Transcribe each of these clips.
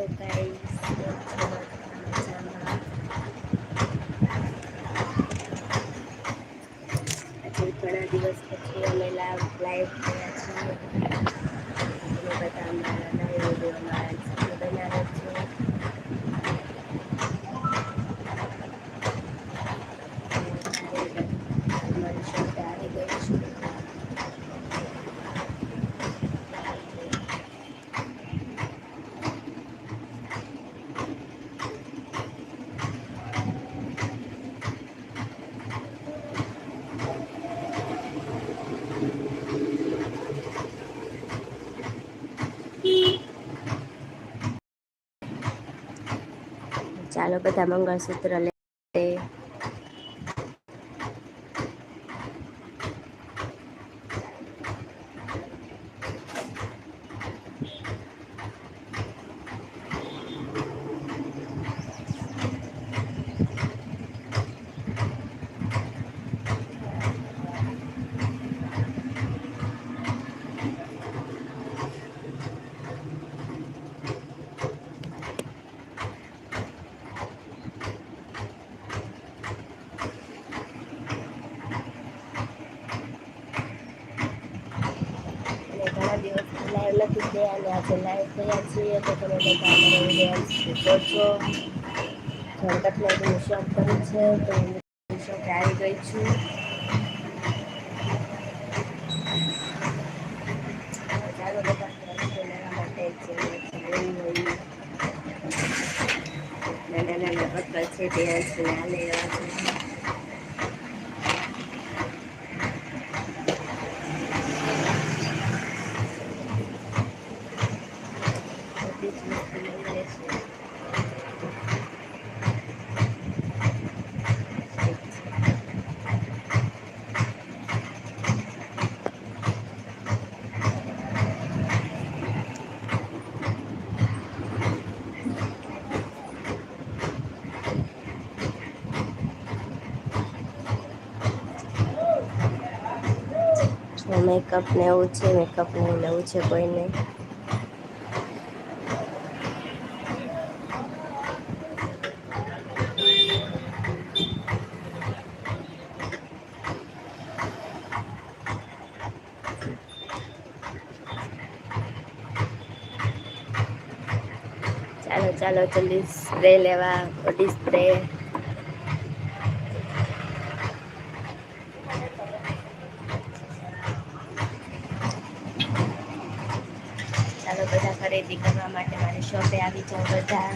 Guys મજામાં ઘણા દિવસ પછી અમે લાઈવ થયા છીએ બધા અમારા ચાલો બધા મંગળસૂત્ર લે અને ઘણા દિવસથી ગયા અને આજે લાઈવ થયા છીએ તો તમે બધા અમારા વીડિયો જોજો જણ કટલેરીની શોપ કરી છે તો હું શોપે આવી ગઈ છું. ચાલો બધા નાના નાના પત્તર છે તે લેવા છે બધી જ વસ્તુ લઈ લેશું જો મેકઅપ ને એવું છે મેકઅપ ને લેવું છે કોઈને. ચાલો ચાલો, જલ્દી સ્પ્રે લેવા બોડી સ્પ્રે ચાલો બધા ખરીદી કરવા માટે મારી શોપે આવી જાઓ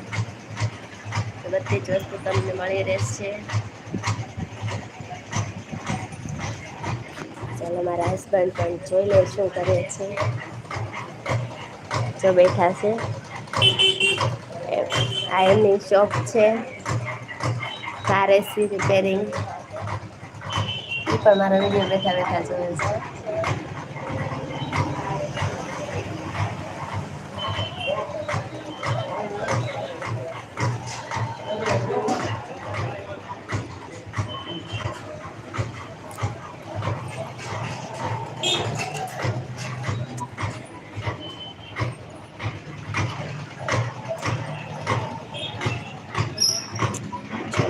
બધા બધી જ વસ્તુ તમને મળી રહેશે. ચાલો, મારા હસબન્ડ પણ જોઈ લે શું કરે છે. જો બેઠા છે. આ એમની શોપ છે. કાર એસી રિપેરિંગ એ પણ મારા વીડિયો બેઠા બેઠા જોયો છે.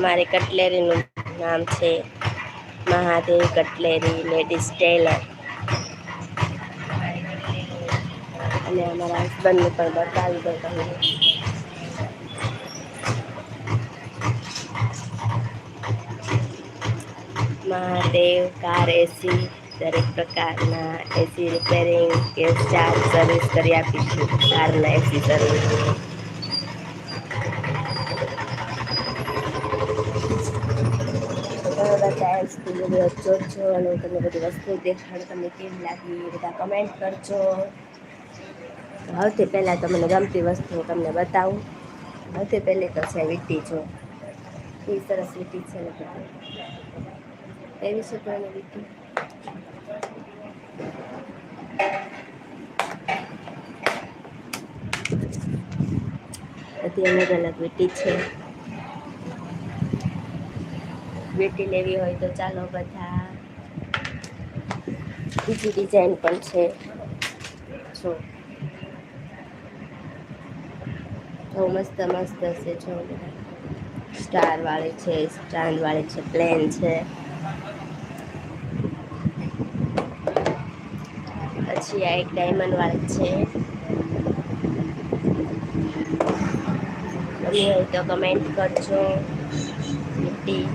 અમારી કટલેરીનું નામ છે મહાદેવ કટલેરી, લેડીઝ ટેલર. અને અમારા હસબન્ડને પણ બતાવી દો તમને. મહાદેવ કાર એસી દરેક પ્રકારના એસી રિપેરિંગ કે ચાર્જ સર્વિસ કરી આપીશું. કારના એસી સર્વિસ ઘણા બધું જોજો અને તમને બધી વસ્તુ દેખાડું, તમને કેવી લાગી બધા કમેન્ટ કરજો. સૌથી પહેલાં તો મને ગમતી વસ્તુ હું તમને બતાવું. સૌથી પહેલી તો છે વીટી જો. એ સરસ વીટી છે એવી છે તો વીટી બધી અલગ અલગ વીટી છે. વીટી લેવી હોય તો ચાલો બધા. બીજી ડિઝાઇન પણ છે. જો. બહુ મસ્ત મસ્ત છે, જો. સ્ટાર વાળી છે સ્ટાન્ડ વાળી છે પ્લેન છે. પછી આ એક ડાયમંડ વાળી છે. ગમી હોય તો કમેન્ટ કરજો. મીઠી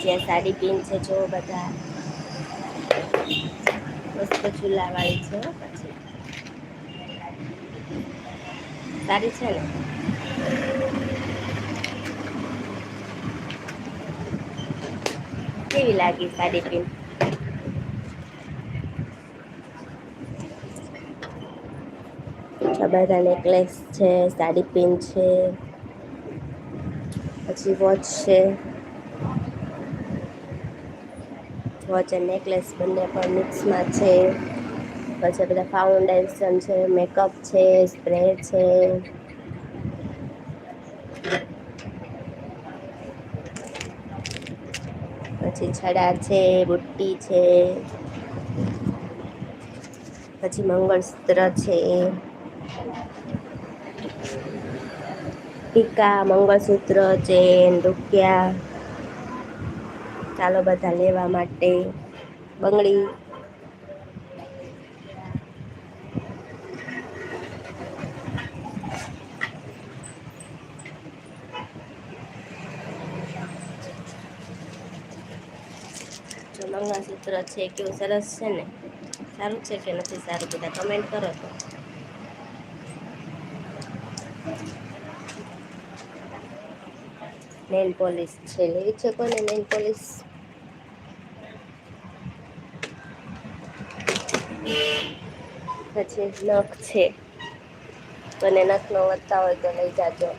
પછી સાડી પીન છે, જો બધા મસ્ત ચૂલાવાળી છે પછી. સારી છે ને? કેવી લાગી સાડી પીન? બધા નેકલેસ છે, સાડી પિન છે, પછી વોચ છે. વોચ એન્ડ નેકલેસ બંને પણ મિક્સમાં છે. પછી બધા ફાઉન્ડેશન છે મેકઅપ છે સ્પ્રે છે. પછી છડા છે, બુટ્ટી છે. પછી મંગળસૂત્ર છે. ટીકા, મંગળસૂત્ર, ચેન, રૂપિયા. ચાલો બધા લેવા માટે બંગડી. મંગળસૂત્ર છે, કેવું સરસ છે ને? સારું છે કે નથી સારું? બધા કમેન્ટ કરો તો. નેલ પોલિશ છે. લેવી છે કોને નેલ પોલિશ પછી નખ છે. અને નખનો વધતા હોય તો લઈ જાજો.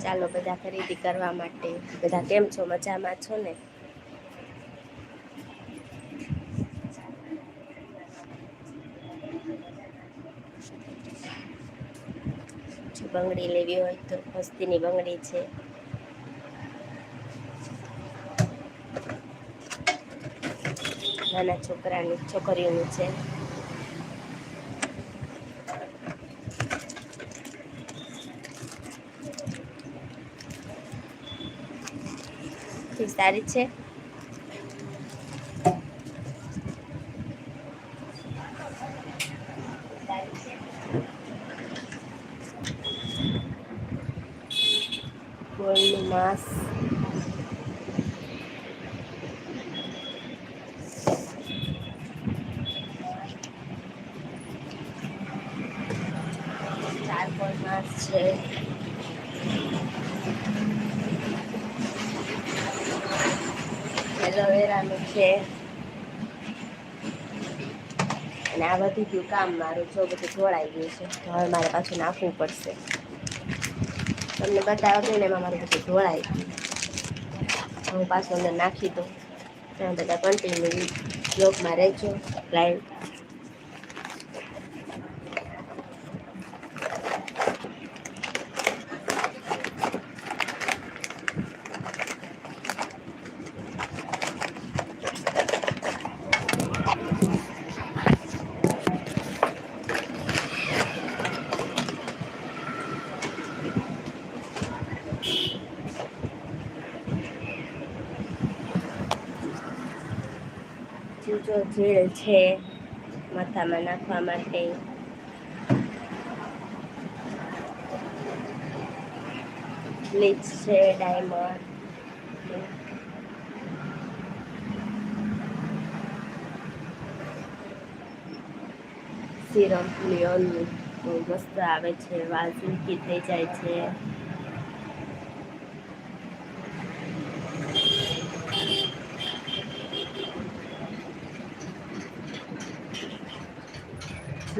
ચાલો, બધા ખરીદી કરવા માટે. બધા કેમ છો? મજામાં છો ને? બંગડી લેવી હોય તો મસ્તીની બંગડી છે. નાના છોકરાની છોકરીઓની છે. સારી છે ગોળનું માંસ ચારકોલ માંસ છે એલોવેરાનું છે અને આ બધી ગયું કામ મારું, જો બધું જોડાઈ ગયું છે. તો હવે મારે પાછું નાખવું પડશે. તમને બતાવ્યું ને એમાં મારું બધું જોડાઈ ગયું. હું પાછું અંદર નાખી દઉં. તમે બધા કન્ટિન્યુ બ્લોગમાં રહેજો. લાઈવ ચૂચો ઝીલ છે માથામાં નાખવા માટે. બ્લીચ છે ડાયમંડ સિરમ લિયોનનું બહુ મસ્ત આવે છે વાઝ સિલ્કી થઈ જાય છે.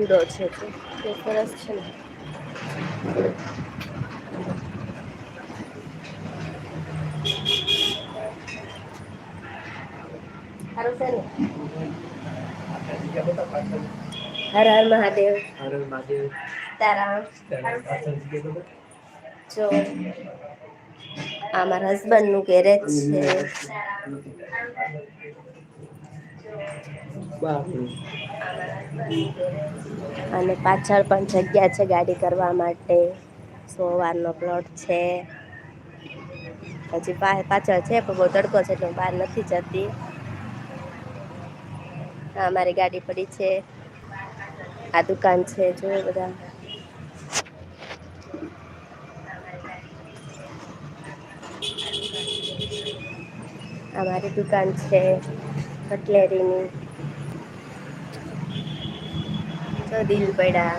જુદો છે તો સરસ છે ને સારું છે ને હર હર મહાદેવ તારા જો આ મારા હસબન્ડનું ગેરેજ છે અને પાછળ પણ જગ્યા છે ગાડી કરવા માટે. સોવારનો પ્લોટ છે. હજી પાછળ છે, પણ બહુ તડકો છે એટલે બહાર નથી જતી. હા, મારી ગાડી પડી છે. આ દુકાન છે જો બધા. અમારી દુકાન છે. કટલેરીની. તો દિલ પડ્યા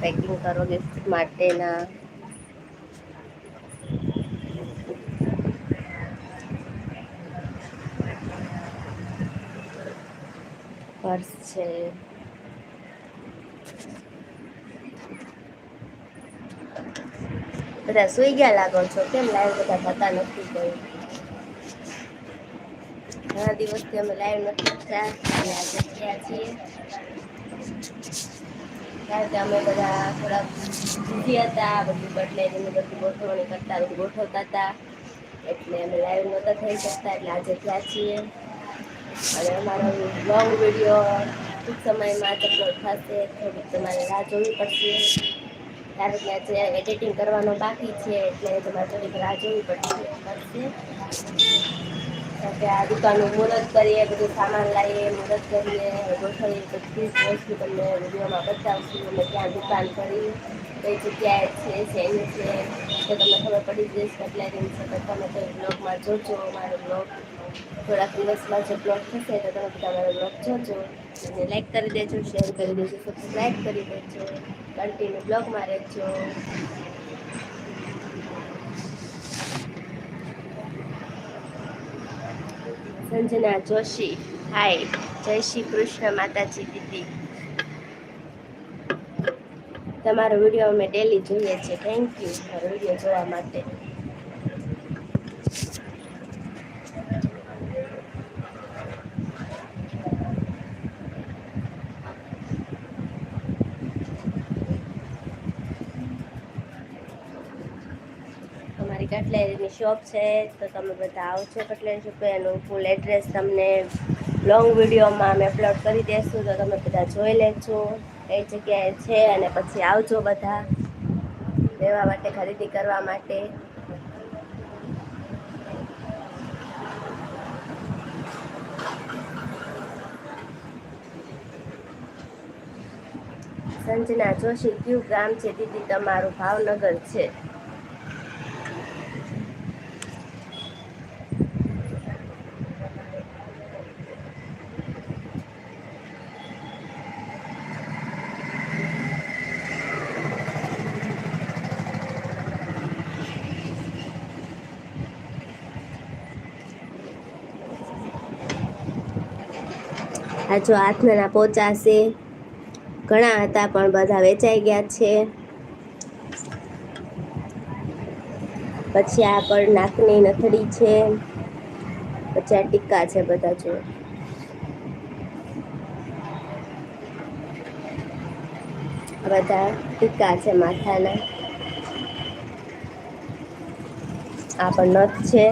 પેકિંગ કરો ગિફ્ટ માટેના. પર્સ છે. બધા સુઈ ગયા લાગો છો? કેમ લાઈવ બધા થતા નથી કોઈ? ઘણા દિવસથી અમે લાઈવ નથી થયા. અને આજે થયા છીએ. કારણ કે અમે બધા થોડાક બિઝી હતા, બધું બદલાઈને બધું ગોઠવણી કરતા, બધું ગોઠવતા હતા. એટલે અમે લાઈવ નહોતા થઈ શકતા, એટલે આજે થયા છીએ. અને અમારો લોંગ વીડિયો ટૂંક સમયમાં અપલોડ થશે, થોડીક તમારે રાહ જોવી પડશે. કારણ કે આજે એડિટિંગ કરવાનો બાકી છે, એટલે તમારે થોડીક રાહ જોવી પડશે. કે આ દુકાનનું મુહૂર્ત કરીએ, બધું સામાન લાવીએ મુહૂર્ત કરીએ, ગોઠવીએ, બધી જ વસ્તુ તમને વિડીયોમાં બતાવશું. અમે ત્યાં દુકાન કરી કઈ જગ્યાએ છે, શેની છે તો તમને ખબર પડી જશે. કેટલા દિન છે તો તમે તો બ્લોગમાં જોજો, મારો બ્લોગ થોડાક દિવસમાં જે બ્લોગ થશે, તો તમે બધા મારો બ્લોગ જોજો. અને લાઈક કરી દેજો શેર કરી દેજો સબસ્ક્રાઈબ કરી દેજો. કન્ટિન્યુ બ્લોગમાં રહેજો. સંજના જોશી. હાય, જય શ્રી કૃષ્ણ માતાજી દીદી. તમારો વીડિયો અમે ડેલી જોઈએ છીએ. થેન્ક યુ મારો વીડિયો જોવા માટે. અમારી કટલેરીની શોપ છે, તો તમે બધા આવજો કટલેરી શોપ એનું ફૂલ એડ્રેસ તમને લોંગ વિડીયોમાં અમે અપલોડ કરી દઈશું તો તમે બધા જોઈ લેજો. કઈ જગ્યાએ છે અને પછી આવજો બધા લેવા માટે, ખરીદી કરવા માટે. સંજના જોશી કયું ગામ છે? દીદી, તમારું ભાવનગર છે. આ જો હાથના પોચા ઘણા હતા પણ બધા વેચાઈ ગયા છે. પછી આ પર નાકની નથડી છે. પછી આ ટીકા છે બધા જો. બધા ટીકા છે માથાના. આ પણ નથ છે.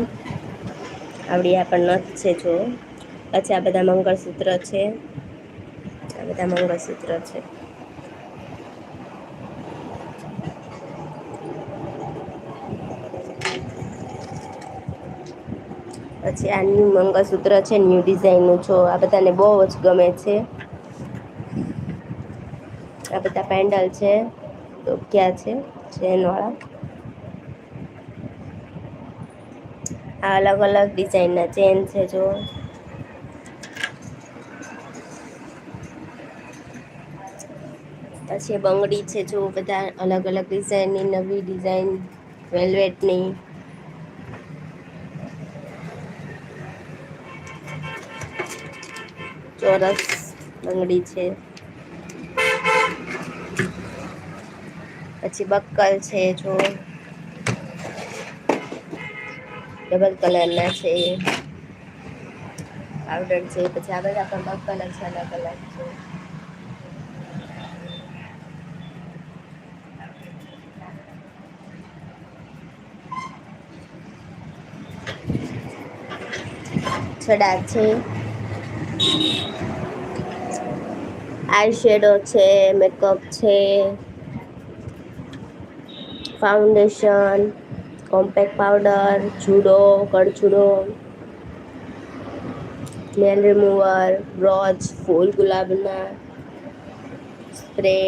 આવડી આ પણ નથ છે જો. પછી આ બધા મંગળસૂત્ર છે. આ બધા મંગળસૂત્ર છે. પછી આ ન્યૂ મંગળસૂત્ર છે, ન્યૂ ડિઝાઇનનું જો આ બધાને બહુ જ ગમે છે. આ બધા પેન્ડલ છે, તો ક્યાં છે? ચેનવાળા આ અલગ અલગ ડિઝાઇનના ચેન છે જો. પછી બંગડી છે, જો બધા અલગ અલગ ડિઝાઇનની, નવી ડિઝાઇન, વેલ્વેટની. ચોરસ બંગડી છે. પછી બક્કલ છે, જો. ડબલ કલરના છે. પાવડર છે, પછી આ બધા પણ કલર છે, અલગ અલગ છે. છડા છે. આઈ શેડો છે, મેકઅપ છે, ફાઉન્ડેશન, કોમ્પેક્ટ પાવડર, જુડો કળચુડો નેલ રિમૂવર, બ્રોચ, ફૂલ ગુલાબના સ્પ્રે.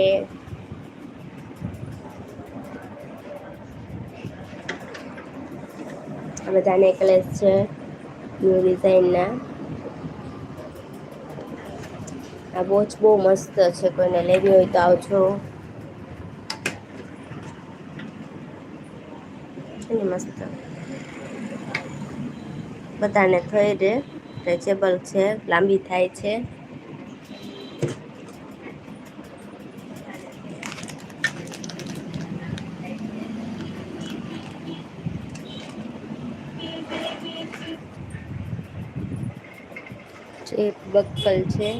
બધાને બધા નેકલેસ છે. ન્યૂ ડિઝાઇનના આ વોચ બહુ મસ્ત છે, કોઈને લેવી હોય તો આવજો. મસ્ત. બધાને થઈ રહે સ્ટ્રેચેબલ છે, લાંબી થાય છે એક બક્કલ છે.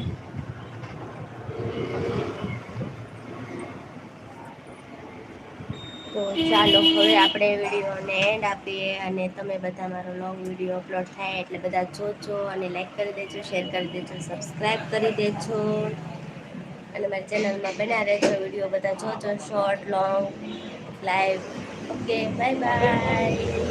તો ચાલો, હવે આપણે વિડીયોને એન્ડ આપીએ અને તમે બધા મારો લોંગ વીડિયો અપલોડ થાય એટલે બધા જોજો અને લાઈક કરી દેજો શેર કરી દેજો સબસ્ક્રાઈબ કરી દેજો. અને મારી ચેનલમાં બના રહેજો, વીડિયો બધા જોજો short long live okay bye bye